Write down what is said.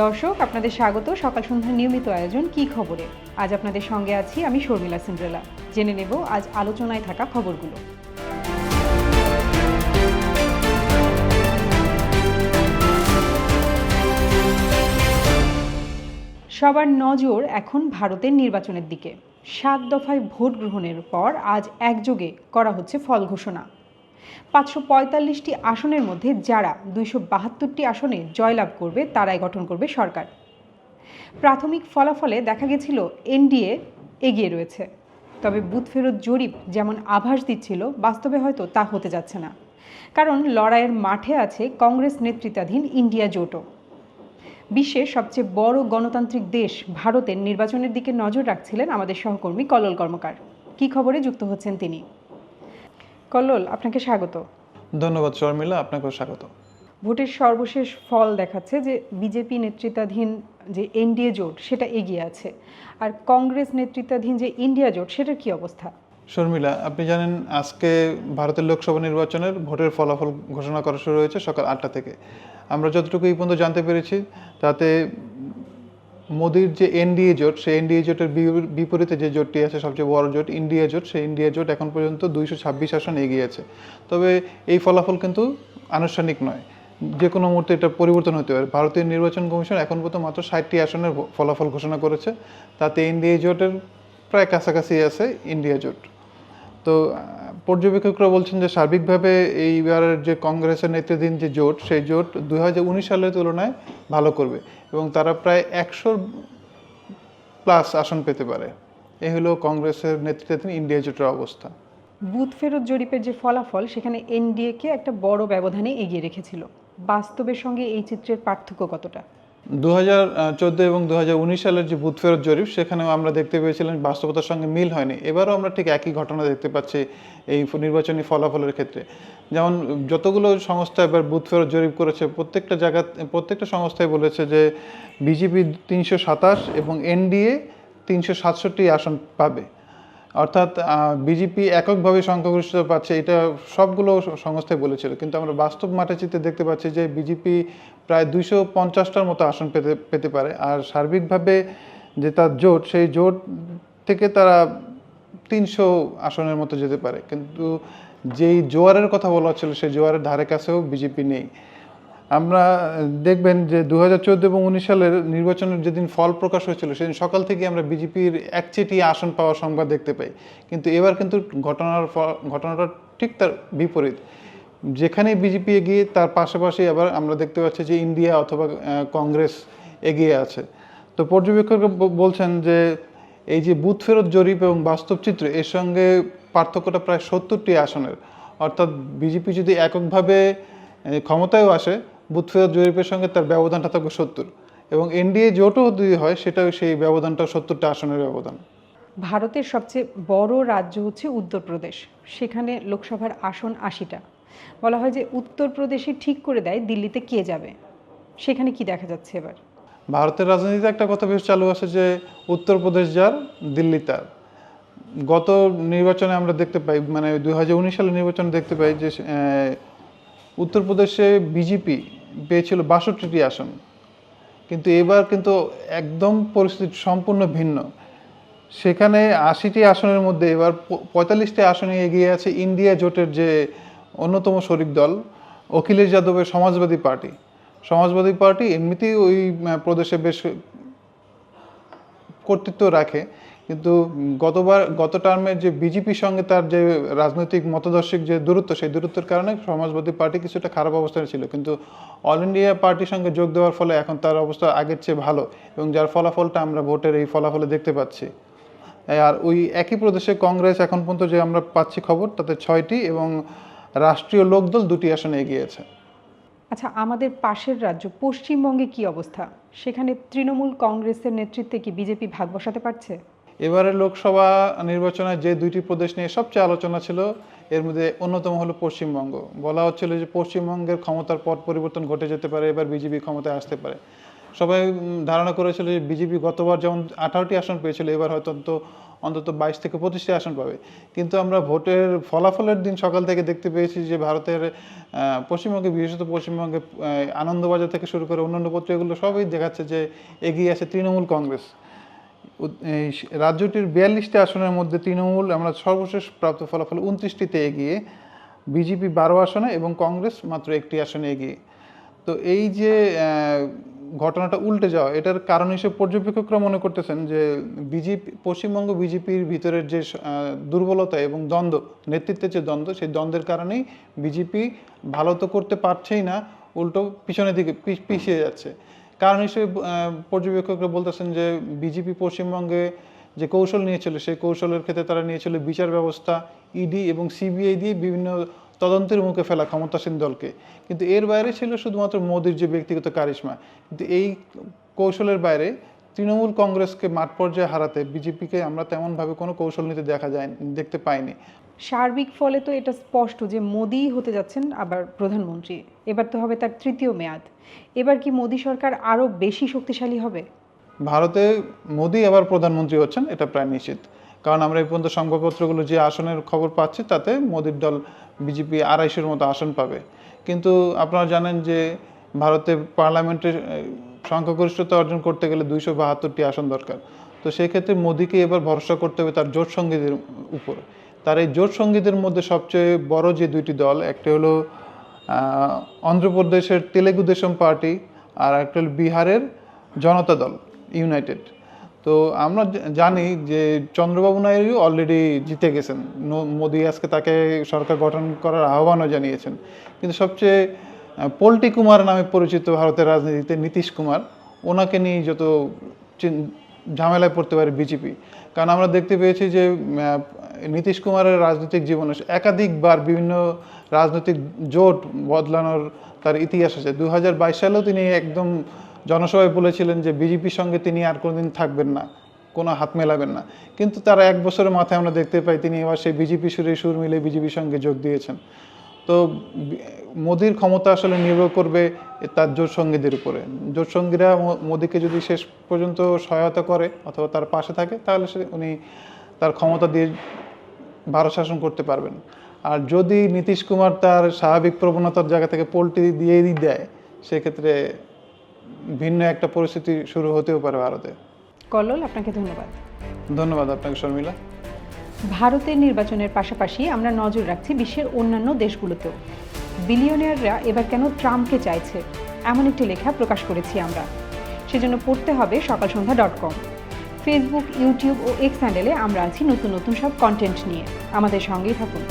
দর্শক, আপনাদের স্বাগত। সকাল সন্ধ্যার নিয়মিত আয়োজন কি খবরে? আজ আপনাদের সঙ্গে আছি আমি শর্মিলা সিন্ড্রেলা। জেনে নেব আজ আলোচনায় থাকা খবরগুলো। সবার নজর এখন ভারতের নির্বাচনের দিকে। সাত দফায় ভোট গ্রহণের পর আজ একযোগে করা হচ্ছে ফল ঘোষণা। পাঁচশো পঁয়তাল্লিশটি আসনের মধ্যে যারা দুইশো বাহাত্তরটি আসনে জয়লাভ করবে, তারাই গঠন করবে সরকার। প্রাথমিক ফলাফলে দেখা গেছিল এনডিএ এগিয়ে রয়েছে। তবে বুথ ফেরত জরিপ যেমন আভাস দিচ্ছিল, বাস্তবে হয়তো তা হতে যাচ্ছে না। কারণ লড়াইয়ের মাঠে আছে কংগ্রেস নেতৃত্বাধীন ইন্ডিয়া জোটও। বিশ্বের সবচেয়ে বড় গণতান্ত্রিক দেশ ভারতের নির্বাচনের দিকে নজর রাখছিলেন আমাদের সহকর্মী কল্লোল কর্মকার। কি খবরে যুক্ত হচ্ছেন তিনি? কল্লোল আপনাকে স্বাগত। ধন্যবাদ শর্মিলা আপনাকেও স্বাগত। ভোটের সর্বশেষ ফল দেখাচ্ছে যে বিজেপি নেতৃত্বাধীন যে এনডিএ জোট সেটা এগিয়ে আছে। আর কংগ্রেস নেতৃত্বাধীন যে ইন্ডিয়া জোট সেটার কি অবস্থা? শর্মিলা আপনি জানেন আজকে ভারতের লোকসভা নির্বাচনের ভোটের ফলাফল ঘোষণা করা শুরু হয়েছে সকাল আটটা থেকে। আমরা যতটুকু এই পর্যন্ত জানতে পেরেছি তাতে মোদির যে এনডিএ জোট, সেই এনডিএ জোটের বিপরীতে যে জোটটি আছে, সবচেয়ে বড় জোট ইন্ডিয়া জোট, সেই ইন্ডিয়া জোট এখন পর্যন্ত দুইশো ছাব্বিশ আসন এগিয়ে আছে। তবে এই ফলাফল কিন্তু আনুষ্ঠানিক নয়। যে কোনো মুহূর্তে এটা পরিবর্তন হতে পারে। ভারতীয় নির্বাচন কমিশন এখন পর্যন্ত মাত্র ষাটটি আসনের ফলাফল ঘোষণা করেছে। তাতে এনডিএ জোটের প্রায় কাছাকাছি আছে ইন্ডিয়া জোট। তো পর্যবেক্ষকরা বলছেন যে সার্বিকভাবে এইবারের যে কংগ্রেসের নেতৃত্বাধীন যে জোট, সেই জোট দুই হাজার উনিশ সালের তুলনায় ভালো করবে এবং তারা প্রায় একশোর প্লাস আসন পেতে পারে। এই হলো কংগ্রেসের নেতৃত্বাধীন ইন্ডিয়া জোটের অবস্থা। বুথ ফেরত জরিপের যে ফলাফল, সেখানে এনডিএকে একটা বড় ব্যবধানে এগিয়ে রেখেছিল। বাস্তবের সঙ্গে এই চিত্রের পার্থক্য কতটা? দু হাজার চোদ্দ এবং দু হাজার উনিশ সালের যে বুথ ফেরত জরিপ, সেখানেও আমরা দেখতে পেয়েছিলাম বাস্তবতার সঙ্গে মিল হয়নি। এবারও আমরা ঠিক একই ঘটনা দেখতে পাচ্ছি এই নির্বাচনী ফলাফলের ক্ষেত্রে। যেমন যতগুলো সংস্থা এবার বুথ ফেরত জরিপ করেছে, প্রত্যেকটা জায়গা প্রত্যেকটা সংস্থায় বলেছে যে বিজেপি তিনশো সাতাশ এবং এনডিএ তিনশো সাতষট্টি আসন পাবে। অর্থাৎ বিজেপি এককভাবে সংখ্যাগরিষ্ঠতা পাচ্ছে, এটা সবগুলো সংস্থায় বলেছিল। কিন্তু আমরা বাস্তব মাঠে চিত্রে দেখতে পাচ্ছি যে বিজেপি প্রায় দুইশো পঞ্চাশটার মতো আসন পেতে পেতে পারে। আর সার্বিকভাবে যে তার জোট, সেই জোট থেকে তারা তিনশো আসনের মতো যেতে পারে। কিন্তু যেই জোয়ারের কথা বলা হচ্ছিল, সেই জোয়ারের ধারে কাছেও বিজেপি নেই। আমরা দেখবেন যে দু হাজার চোদ্দ এবং উনিশ সালের নির্বাচনের যেদিন ফল প্রকাশ হয়েছিল, সেদিন সকাল থেকে আমরা বিজেপির একচেটি আসন পাওয়ার সংবাদ দেখতে পাই। কিন্তু এবার কিন্তু ঘটনার ঘটনাটা ঠিক তার বিপরীত। যেখানেই বিজেপি এগিয়ে, তার পাশাপাশি আবার আমরা দেখতে পাচ্ছি যে ইন্ডিয়া অথবা কংগ্রেস এগিয়ে আছে। তো পর্যবেক্ষকরা বলছেন যে এই যে বুথ ফেরত জরিপ এবং বাস্তব চিত্র, এর সঙ্গে পার্থক্যটা প্রায় সত্তরটি আসনের। অর্থাৎ বিজেপি যদি এককভাবে ক্ষমতায়ও আসে বুথ ফেরত জরিপের সঙ্গে তার ব্যবধানটা থাকবে সত্তর। এবং এনডিএ জোটও যদি হয় সেটাও সেই ব্যবধানটা সত্তরটা আসনের ব্যবধান। ভারতের সবচেয়ে বড় রাজ্য হচ্ছে উত্তরপ্রদেশ। সেখানে লোকসভার আসন আশিটা। বলা হয় যে উত্তরপ্রদেশে ঠিক করে দেয় দিল্লিতে কে যাবে। সেখানে কি দেখা যাচ্ছে এবার? ভারতের রাজনীতিতে একটা কথা বেশ চালু আছে যে উত্তরপ্রদেশ যার দিল্লি তার। গত নির্বাচনে আমরা দেখতে পাই মানে দুই হাজার উনিশ সালের নির্বাচনে দেখতে পাই যে উত্তরপ্রদেশে বিজেপি পেয়েছিল বাষট্টিটি আসন। কিন্তু এবার কিন্তু একদম পরিস্থিতি সম্পূর্ণ ভিন্ন। সেখানে আশিটি আসনের মধ্যে এবার পঁয়তাল্লিশটি আসনে এগিয়ে আছে ইন্ডিয়া জোটের যে অন্যতম শরিক দল, অখিলেশ যাদবের সমাজবাদী পার্টি। সমাজবাদী পার্টি এমনিতেই ওই প্রদেশে বেশ কর্তৃত্ব রাখে। কিন্তু গতবার, গত টার্মে যে বিজেপির সঙ্গে তার যে রাজনৈতিক মতদর্শিক যে দূরত্ব, সেই দূরত্বের কারণে সমাজবাদী পার্টি কিছুটা খারাপ অবস্থায় ছিল। কিন্তু অল ইন্ডিয়া পার্টির সঙ্গে যোগ দেওয়ার ফলে এখন তার অবস্থা আগের চেয়ে ভালো এবং যার ফলাফলটা আমরা ভোটের এই ফলাফলে দেখতে পাচ্ছি। আর ওই একই প্রদেশে কংগ্রেস এখন পর্যন্ত যে আমরা পাচ্ছি খবর, তাতে ছয়টি এবং রাষ্ট্রীয় লোকদল দুটি আসনে এগিয়েছে। আচ্ছা আমাদের পাশের রাজ্য পশ্চিমবঙ্গে কি অবস্থা? সেখানে তৃণমূল কংগ্রেসের নেতৃত্বে কি বিজেপি ভাগ বসাতে পারছে? এবারে লোকসভা নির্বাচনে যে দুইটি প্রদেশ নিয়ে সবচেয়ে আলোচনা ছিল, এর মধ্যে অন্যতম হলো পশ্চিমবঙ্গ। বলা হচ্ছিল যে পশ্চিমবঙ্গের ক্ষমতার পথ পরিবর্তন ঘটে যেতে পারে, এবার বিজেপি ক্ষমতায় আসতে পারে। সবাই ধারণা করেছিল যে বিজেপি গতবার যেমন আঠারোটি আসন পেয়েছিল, এবার হয়তো অন্তত বাইশ থেকে পঁচিশটি আসন পাবে। কিন্তু আমরা ভোটের ফলাফলের দিন সকাল থেকে দেখতে পেয়েছি যে ভারতের পশ্চিমবঙ্গে, বিশেষত পশ্চিমবঙ্গে আনন্দবাজার থেকে শুরু করে অন্যান্য পত্রিকাগুলো সবই দেখাচ্ছে যে এগিয়ে আছে তৃণমূল কংগ্রেস। রাজ্যটির বিয়াল্লিশটি আসনের মধ্যে তৃণমূল, আমরা সর্বশেষ প্রাপ্ত ফলাফল উনত্রিশটিতে এগিয়ে, বিজেপি বারো আসনে এবং কংগ্রেস মাত্র একটি আসনে এগিয়ে। তো এই যে ঘটনাটা উল্টে যাওয়া, এটার কারণ হিসেবে পর্যবেক্ষকরা মনে করতেছেন যে, বিজেপি, পশ্চিমবঙ্গ বিজেপির ভিতরের যে দুর্বলতা এবং দ্বন্দ্ব, নেতৃত্বের যে দ্বন্দ্ব, সেই দ্বন্দ্বের কারণেই বিজেপি ভালো তো করতে পারছেই না, উল্টো পিছনের দিকে পিছিয়ে যাচ্ছে। কারণ হিসেবে পর্যবেক্ষকরা বলতেছেন যে বিজেপি পশ্চিমবঙ্গে যে কৌশল নিয়েছিল, সেই কৌশলের ক্ষেত্রে তারা নিয়েছিল বিচার ব্যবস্থা, ইডি এবং সিবিআই দিয়ে বিভিন্ন তদন্তের মুখে ফেলা ক্ষমতাসীন দলকে। কিন্তু এর বাইরে ছিল শুধুমাত্র মোদির যে ব্যক্তিগত কারিশমা। কিন্তু এই কৌশলের বাইরে তৃণমূল কংগ্রেসকে মাঠ পর্যায়ে হারাতে বিজেপিকে আমরা তেমনভাবে কোনো কৌশল নিতে দেখা যায়, দেখতে পাইনি। সার্বিক ফলে তো এটা স্পষ্ট যে মোদিই হতে যাচ্ছেন আবার প্রধানমন্ত্রী। এবার তো হবে তার তৃতীয় মেয়াদ। এবার কি মোদি সরকার আরও বেশি শক্তিশালী হবে? ভারতে মোদি আবার প্রধানমন্ত্রী হচ্ছেন, এটা প্রায় নিশ্চিত। কারণ আমরা এই পর্যন্ত সংবাদপত্রগুলো যে আসনের খবর পাচ্ছি, তাতে মোদির দল বিজেপি আড়াইশোর মতো আসন পাবে। কিন্তু আপনারা জানেন যে ভারতে পার্লামেন্টের সংখ্যাগরিষ্ঠতা অর্জন করতে গেলে দুইশো বাহাত্তরটি আসন দরকার। তো সেক্ষেত্রে মোদিকে এবার ভরসা করতে হবে তার জোট সঙ্গীদের উপর। তার এই জোট সঙ্গীদের মধ্যে সবচেয়ে বড় যে দুইটি দল, একটি হলো অন্ধ্রপ্রদেশের তেলেগু দেশম পার্টি আর একটা হলো বিহারের জনতা দল, ইউনাইটেড। তো আমরা জানি যে চন্দ্রবাবু নাইডু অলরেডি জিতে গেছেন। মোদি আজকে তাকে সরকার গঠন করার আহ্বানও জানিয়েছেন। কিন্তু সবচেয়ে পল্টি কুমার নামে পরিচিত ভারতের রাজনীতিতে নীতিশ কুমার, ওনাকে নিয়ে যত ঝামেলায় পড়তে পারে বিজেপি। কারণ আমরা দেখতে পেয়েছি যে নীতিশ কুমারের রাজনৈতিক জীবনে একাধিকবার বিভিন্ন রাজনৈতিক জোট বদলানোর তার ইতিহাস আছে। দু হাজার বাইশ সালেও তিনি একদম জনসভায় বলেছিলেন যে, বিজেপির সঙ্গে তিনি আর কোনোদিন থাকবেন না, কোনো হাত মেলাবেন না। কিন্তু তার এক বছরের মাথায় আমরা দেখতে পাই, তিনি এবার সেই বিজেপি সুরে সুর মিলে বিজেপির সঙ্গে যোগ দিয়েছেন। তো মোদির ক্ষমতা আসলে নির্ভর করবে তার জোট সঙ্গীদের উপরে। জোট সঙ্গীরা মো- মোদিকে যদি শেষ পর্যন্ত সহায়তা করে অথবা তার পাশে থাকে তাহলে সে উনি তার ক্ষমতা দিয়ে ভারত শাসন করতে পারবেন। আর যদি নীতিশ কুমার তার স্বাভাবিক প্রবণতার জায়গা থেকে পোল্টি দিয়েই দেয় সেক্ষেত্রে ভিন্ন একটা পরিস্থিতি শুরু হতেও পারে ভারতে। কল্লোল আপনাকে ধন্যবাদ। ধন্যবাদ আপনাকে শর্মিলা। ভারতের নির্বাচনের পাশাপাশি আমরা নজর রাখছি বিশ্বের অন্যান্য দেশগুলোতেও। বিলিয়নিয়াররা এবার কেন ট্রাম্পকে চাইছে, এমন একটি লেখা প্রকাশ করেছি আমরা। সেজন্য পড়তে হবে Sakal Sandhya dot com. Facebook, YouTube ও এক্স হ্যান্ডেলে আমরা আছি নতুন নতুন সব কন্টেন্ট নিয়ে। আমাদের সঙ্গেই থাকুন।